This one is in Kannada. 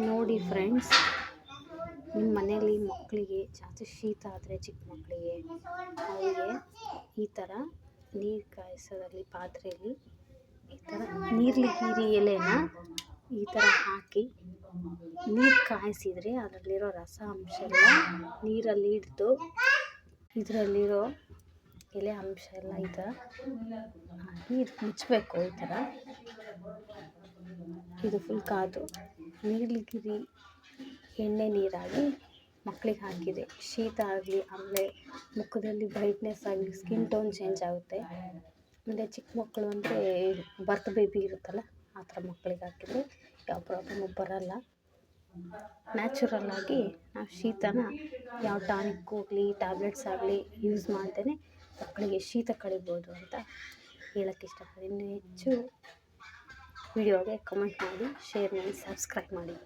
ನೋಡಿ ಫ್ರೆಂಡ್ಸ್ ನಿಮ್ಮ ಮನೆಯಲ್ಲಿ ಮಕ್ಕಳಿಗೆ ಜಾಸ್ತಿ ಶೀತ ಆದರೆ ಚಿಕ್ಕ ಮಕ್ಕಳಿಗೆ ಅವರಿಗೆ ಈ ಥರ ನೀರು ಕಾಯಿಸೋದ್ರಲ್ಲಿ, ಪಾತ್ರೆಯಲ್ಲಿ ಈ ಥರ ನೀರ್ಲಿಗಿರಿ ಎಲೆನ ಈ ಥರ ಹಾಕಿ ನೀರು ಕಾಯಿಸಿದರೆ ಅದರಲ್ಲಿರೋ ರಸ ಅಂಶ ಎಲ್ಲ ನೀರಲ್ಲಿ ಹಿಡ್ದು ಇದರಲ್ಲಿರೋ ಎಲೆ ಅಂಶ ಎಲ್ಲ ಈ ಥರ ಇದು ಮುಚ್ಚಬೇಕು ಈ ಥರ ಇದು ಫುಲ್ ಕಾದು. ನೀಲಗಿರಿ ಎಣ್ಣೆ ನೀರಾಗಿ ಮಕ್ಕಳಿಗೆ ಹಾಕಿದೆ. ಶೀತ ಆಗಲಿ ಆಮೇಲೆ ಮುಖದಲ್ಲಿ ಬ್ರೈಟ್ನೆಸ್ ಆಗಲಿ ಸ್ಕಿನ್ ಟೋನ್ ಚೇಂಜ್ ಆಗುತ್ತೆ. ಆಮೇಲೆ ಚಿಕ್ಕ ಮಕ್ಕಳು ಅಂದರೆ ಬರ್ತ್ ಬೇಬಿ ಇರುತ್ತಲ್ಲ, ಆ ಥರ ಮಕ್ಕಳಿಗೆ ಹಾಕಿದರೆ ಯಾವ ಪ್ರಾಬ್ಲಮು ಬರಲ್ಲ. ನ್ಯಾಚುರಲ್ಲಾಗಿ ನಾವು ಶೀತನ ಯಾವ ಟಾನಿಕ್ ಹೋಗಲಿ ಟ್ಯಾಬ್ಲೆಟ್ಸ್ ಆಗಲಿ ಯೂಸ್ ಮಾಡ್ದೇ ಮಕ್ಕಳಿಗೆ ಶೀತ ಕಳಿಬೋದು ಅಂತ ಹೇಳಕ್ಕೆ ಇಷ್ಟಪಡ್ತೀನಿ. ಇನ್ನೂ ಹೆಚ್ಚು ವಿಡಿಯೋಗೆ ಕಮೆಂಟ್ ಮಾಡಿ ಶೇರ್ ಮಾಡಿ ಸಬ್ಸ್ಕ್ರೈಬ್ ಮಾಡಿ.